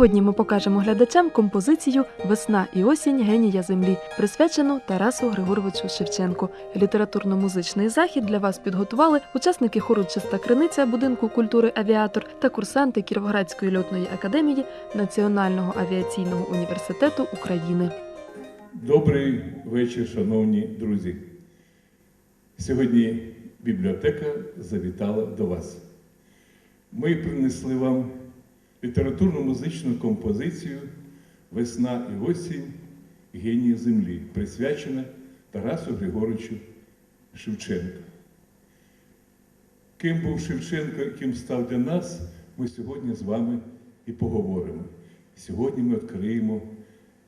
Сьогодні ми покажемо глядачам композицію Весна і осінь генія землі, присвячену Тарасу Григоровичу Шевченку. Літературно-музичний захід для вас підготували учасники хору Чиста Криниця будинку культури Авіатор та курсанти Кіровоградської льотної академії Національного авіаційного університету України. Добрий вечір, шановні друзі. Сьогодні бібліотека завітала до вас. Ми принесли вам літературно-музичну композицію Весна і осінь генії землі, присвячена Тарасу Григоровичу Шевченку. Ким був Шевченко, ким став для нас, ми сьогодні з вами і поговоримо. Сьогодні ми відкриємо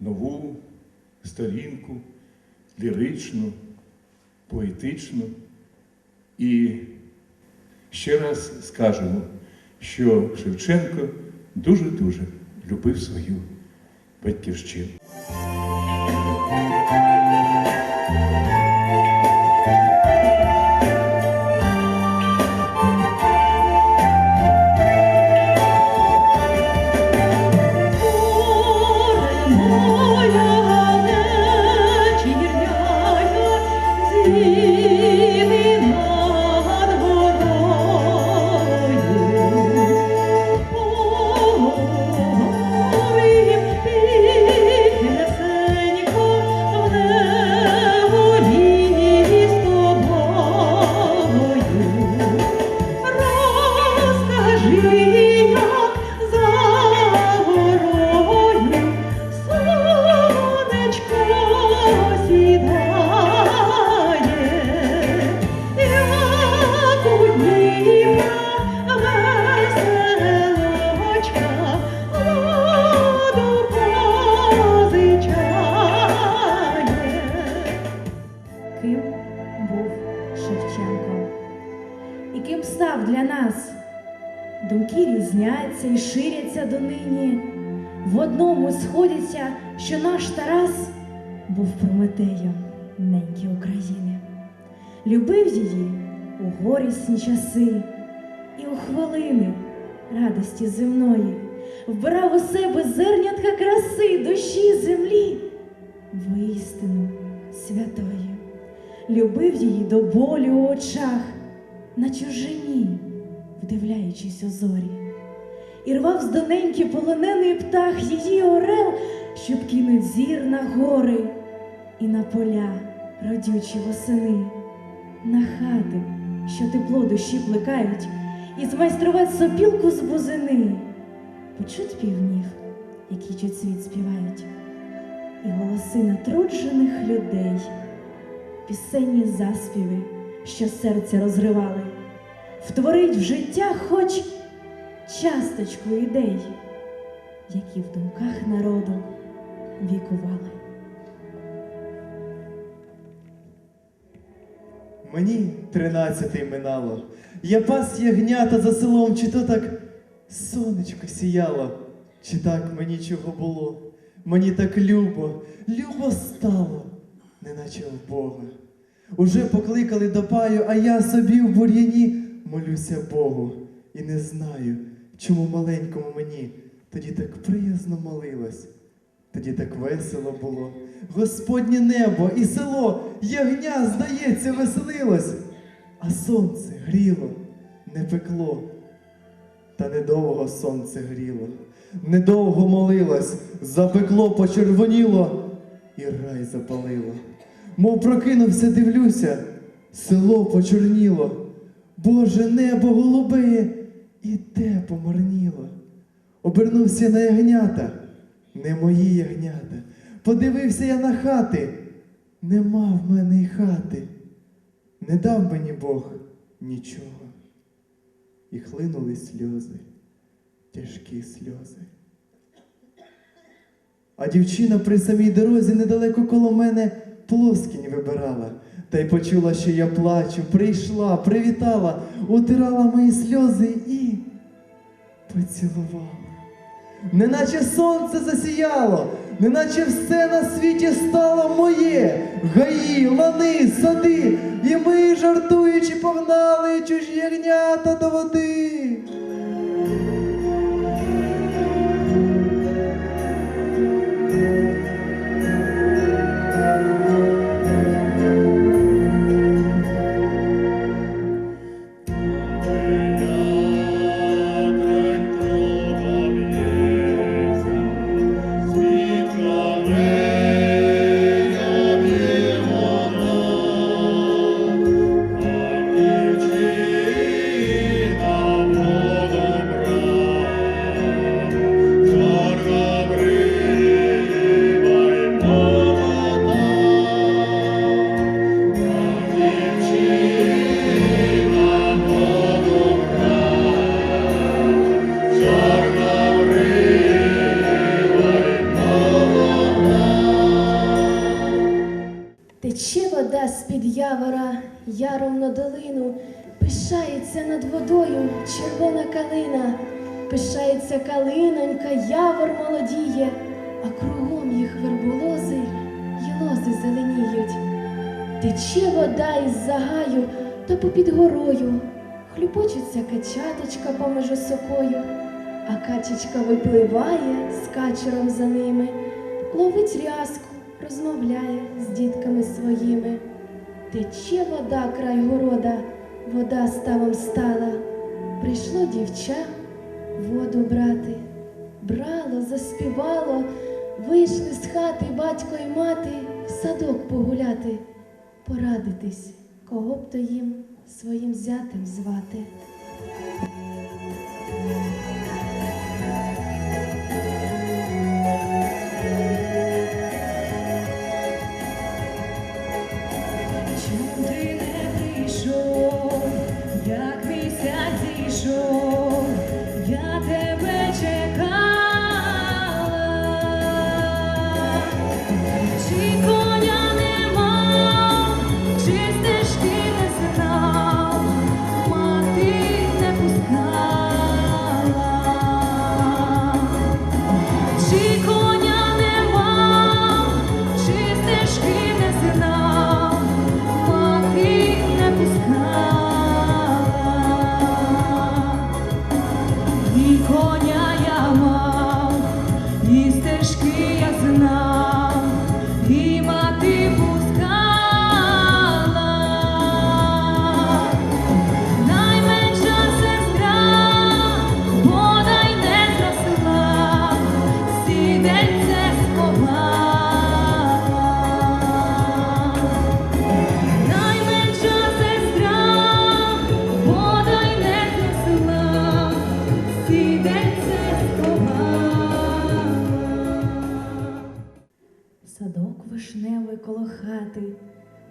нову сторінку, ліричну, поетичну. І ще раз скажемо, що Шевченко дуже-дуже любив свою батьківщину. Що наш Тарас був Прометеєм неньки України. Любив її у горісні часи і у хвилини радості земної, вбирав у себе зернятка краси душі землі, воістину святої. Любив її до болю у очах, на чужині, вдивляючись у зорі, і рвав з доненьки полонений птах її орел, щоб кинуть зір на гори і на поля родючі восени, на хати, що тепло душі плекають, і змайструвати сопілку з бузини, почуть півнів, які чуть світ співають, і голоси натруджених людей. Пісенні заспіви, що серце розривали, втворить в життя хоч часточку ідей, які в думках народу вікували. Мені тринадцятий минало. Я пас ягнята за селом, чи то так сонечко сіяло, чи так мені чого було. Мені так любо, любо стало, неначе в Бога. Уже покликали до паю, а я собі в бур'яні молюся Богу. І не знаю, чому маленькому мені тоді так приязно молилась. Тоді так весело було. Господнє небо і село, ягня, здається, веселилось, а сонце гріло, не пекло. Та недовго сонце гріло, недовго молилось, запекло, почервоніло і рай запалило. Мов прокинувся, дивлюся, село почорніло. Боже, небо голубеє і те помарніло. Обернувся на ягнята, не мої ягнята. Подивився я на хати, нема в мене й хати. Не дав мені Бог нічого. І хлинули сльози, тяжкі сльози. А дівчина при самій дорозі недалеко коло мене плоскінь вибирала, та й почула, що я плачу, прийшла, привітала, утирала мої сльози і поцілувала. Неначе сонце засіяло, неначе все на світі стало моє, гаї, лани, сади, і ми, жартуючи, погнали чужі ягнята до води. Калина, пишається калинонька, явор молодіє, а кругом їх верболози й лози зеленіють. Тече вода із загаю та попід горою, хлюпочеться качаточка поміж осокою, а качечка випливає з качером за ними, ловить рязку, розмовляє з дітками своїми. Тече вода край города, вода ставом стала. Прийшло дівча воду брати. Брало, заспівало, вийшли з хати батько й мати в садок погуляти, порадитись, кого б то їм своїм зятем звати. Садок вишневий коло хати,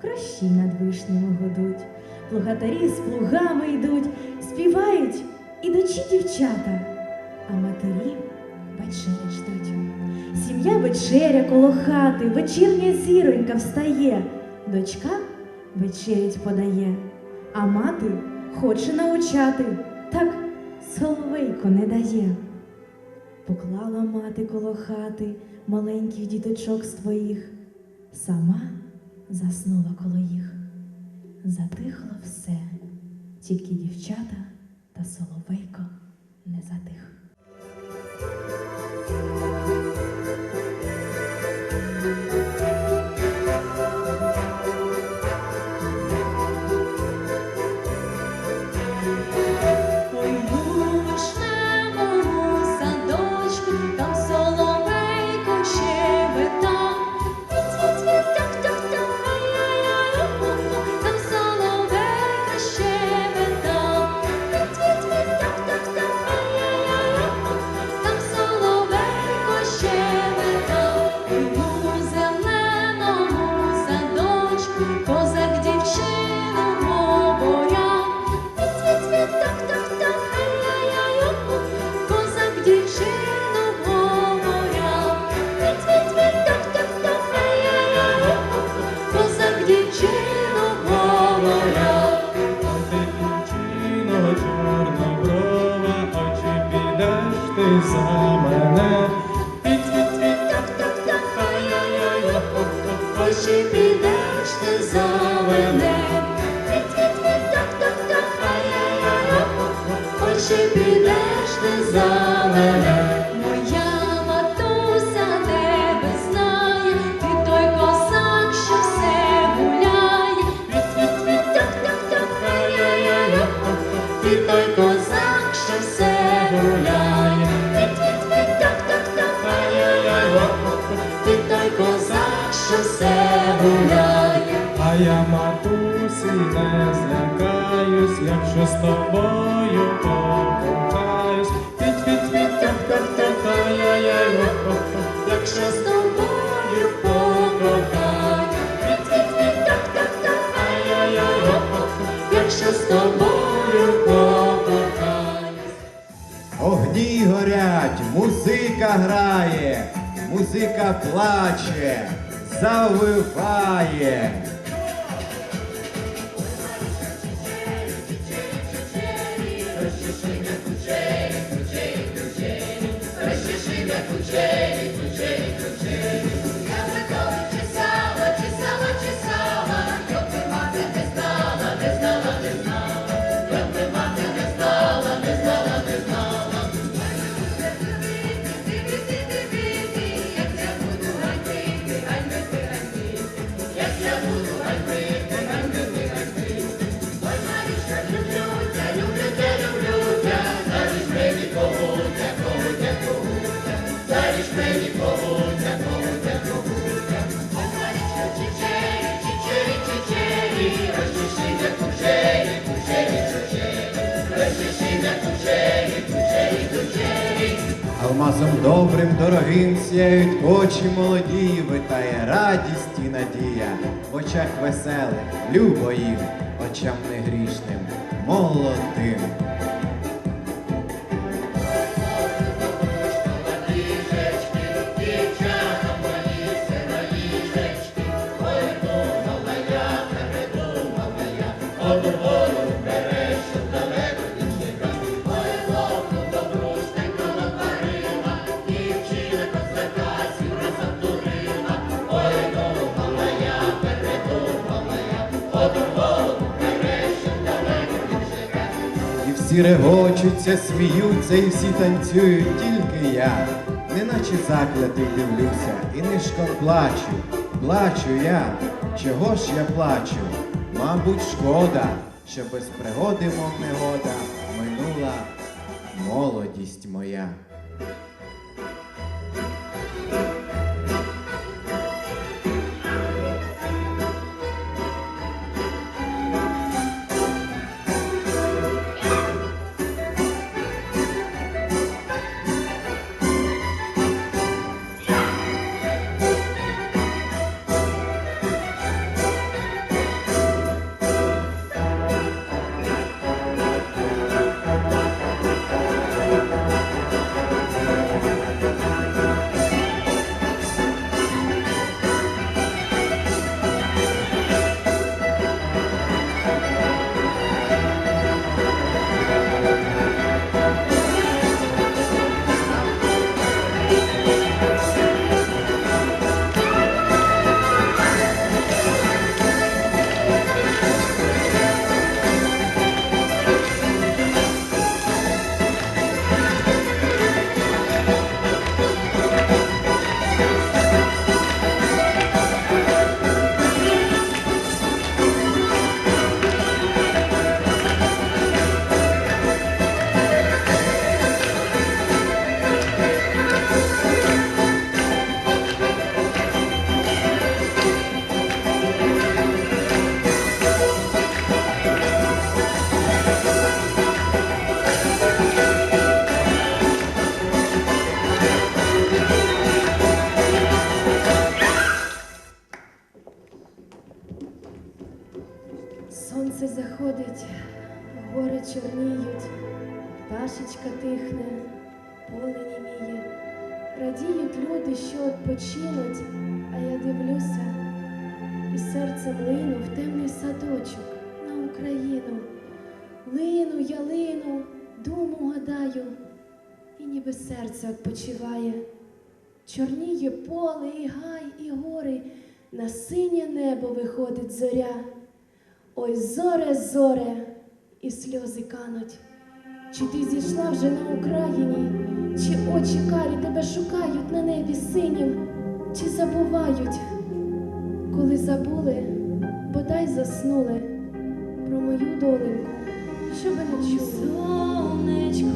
кращі над вишнями гудуть, плугатарі з плугами йдуть, співають ідучі дівчата, а матері вечерять ждуть. Сім'я вечеря коло хати, вечірня зіронька встає, дочка вечерять подає, а мати хоче научати, так соловейко не дає. Поклала мати коло хати маленьких діточок своїх, сама заснула коло їх. Затихло все, тільки дівчата та соловейко не затих. desire. Матусі не злякаюсь, якщо з тобою покохаюсь. Піть-піть-піть, тьох-тьох-тьох, ай-яй-яй-о-хо-хо, Якщо з тобою покохаю, Тьох-тьох-тьох, ай-яй-яй-о-хо-хо, якщо з тобою покохаю. Огні горять, музика грає, музика плаче, завиває, Алмазом добрим, дорогим сяють очі молоді, витає радість і надія. В очах веселих, любо їм, очам негрішним, молодим. І всі регочуться, сміються, і всі танцюють, тільки я, неначе заклятий дивлюся, і нишком плачу, плачу я. Чого ж я плачу? Мабуть, шкода, що без пригоди, мов негода, минула молодість моя. Лину в темний садочок на Україну. Лину, я лину, думу гадаю, і ніби серце відпочиває. Чорніє поле, і гай, і гори, на синє небо виходить зоря. Ой, зоре, зоре, і сльози кануть. Чи ти зійшла вже на Україні, чи очі карі тебе шукають на небі синім, чи забувають, коли забули, бодай заснули про мою доленьку, щоби не чули. Сонечко,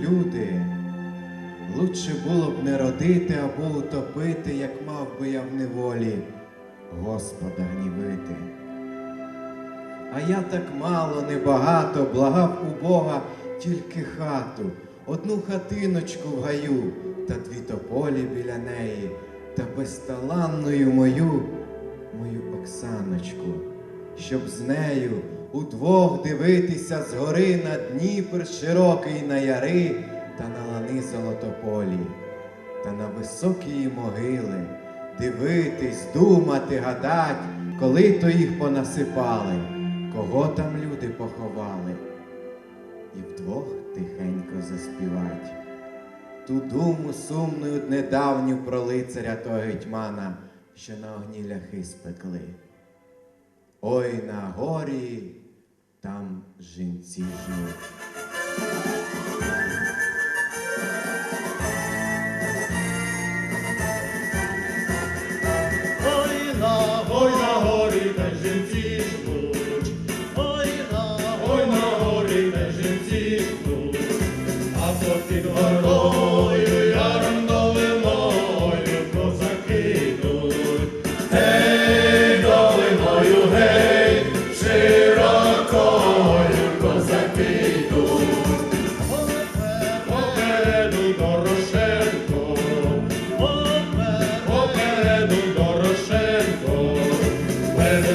люди. Лучше було б не родити або утопити, як мав би я в неволі Господа гнівити. А я так мало, небагато благав у Бога тільки хату, одну хатиночку в гаю, та дві тополі біля неї, та безталанною мою, мою Оксаночку, щоб з нею удвох дивитися згори на Дніпр широкий на яри та на лани золотополі, та на високі могили, дивитись, думати, гадать, коли то їх понасипали, кого там люди поховали, і вдвох тихенько заспівать. Ту думу сумною недавню про лицаря того гетьмана, що на огні ляхи спекли. Ой на горі там жінці жнуть.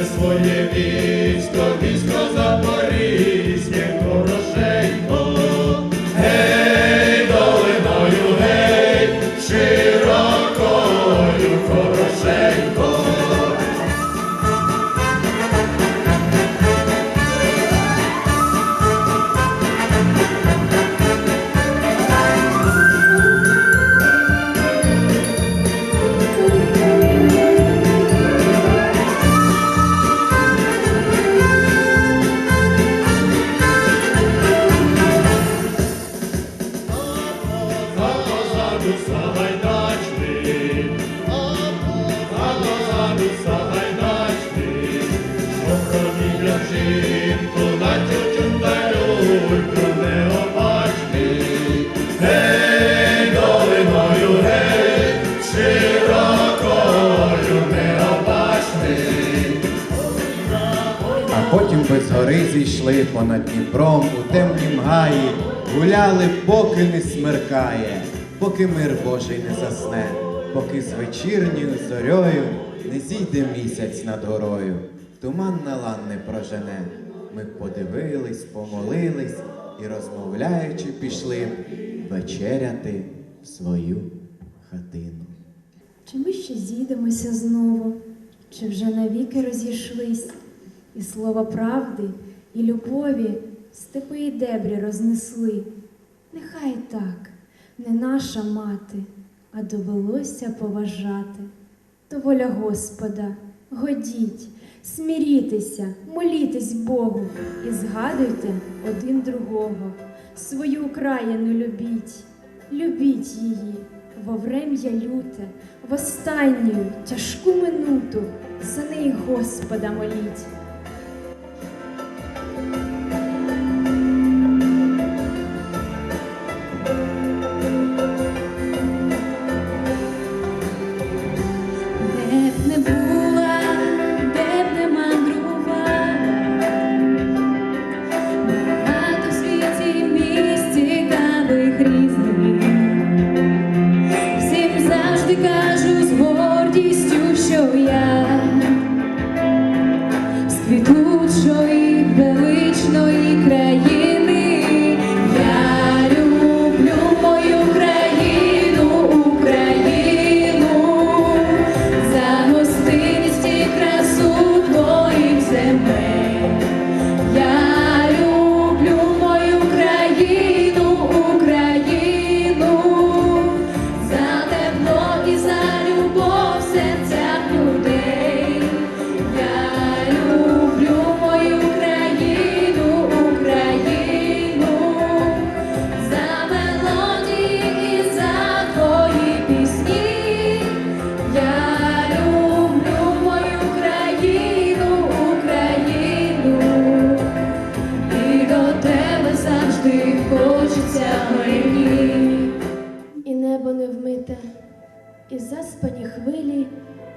Своє військо, військо Запорізьке, потім без гори зійшли понад Дніпром у темнім гаї, гуляли, поки не смеркає, поки мир Божий не засне, поки з вечірньою зорьою не зійде місяць над горою, туман на лан не прожене. Ми подивились, помолились і, розмовляючи, пішли вечеряти в свою хатину. Чи ми ще зійдемося знову, чи вже навіки розійшлись, і слова правди, і любові степи і дебрі рознесли. Нехай так, не наша мати, а довелося поважати. То воля Господа, годіть, смірітеся, молітесь Богу і згадуйте один другого. Свою Україну любіть, любіть її, во врем'я люте, в останню тяжку минуту за неї Господа моліть.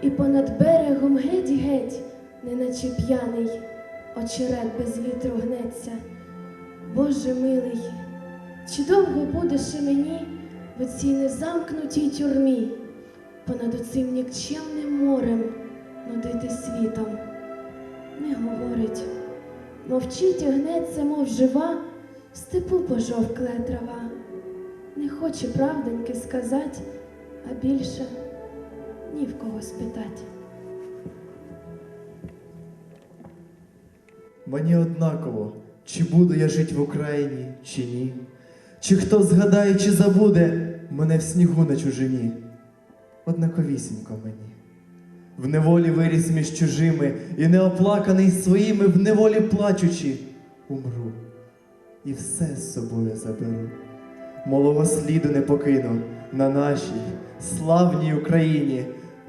І понад берегом геть-геть, неначе п'яний, очерет без вітру гнеться. Боже милий, чи довго будеш і мені в оцій незамкнутій тюрмі, понад оцим нікчемним морем нудити світом? Не говорить, мовчить і гнеться, мов жива, в степу пожовкле трава. Не хоче правденьки сказать, а більше ні в кого спитать. Мені однаково, чи буду я жить в Україні, чи ні. Чи хто згадає, чи забуде мене в снігу на чужині. Однаковісінько мені. В неволі виріс між чужими, і неоплаканий своїми, в неволі плачучи, умру. І все з собою заберу. Малого сліду не покину на нашій славній Україні,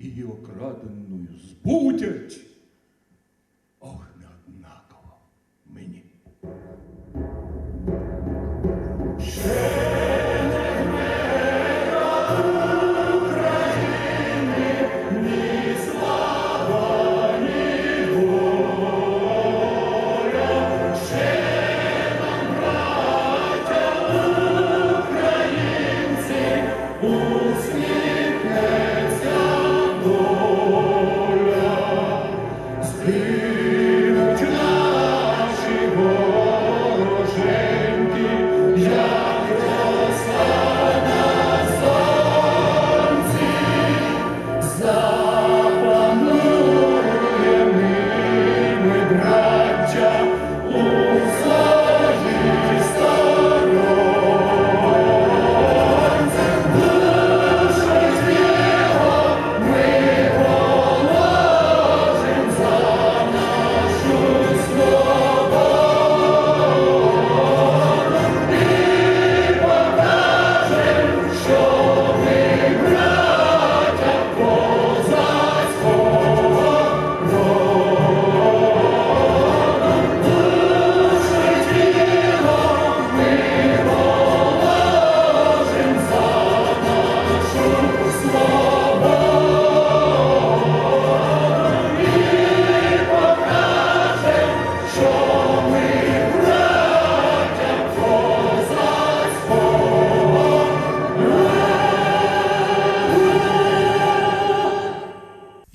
її окраденою збудять.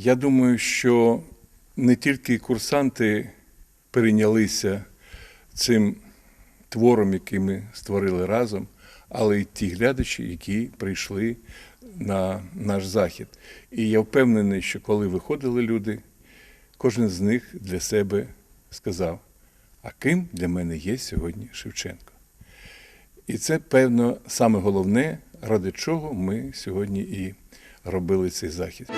Я думаю, що не тільки курсанти перейнялися цим твором, який ми створили разом, але й ті глядачі, які прийшли на наш захід. І я впевнений, що коли виходили люди, кожен з них для себе сказав: а ким для мене є сьогодні Шевченко? І це, певно, саме головне, ради чого ми сьогодні і робили цей захід.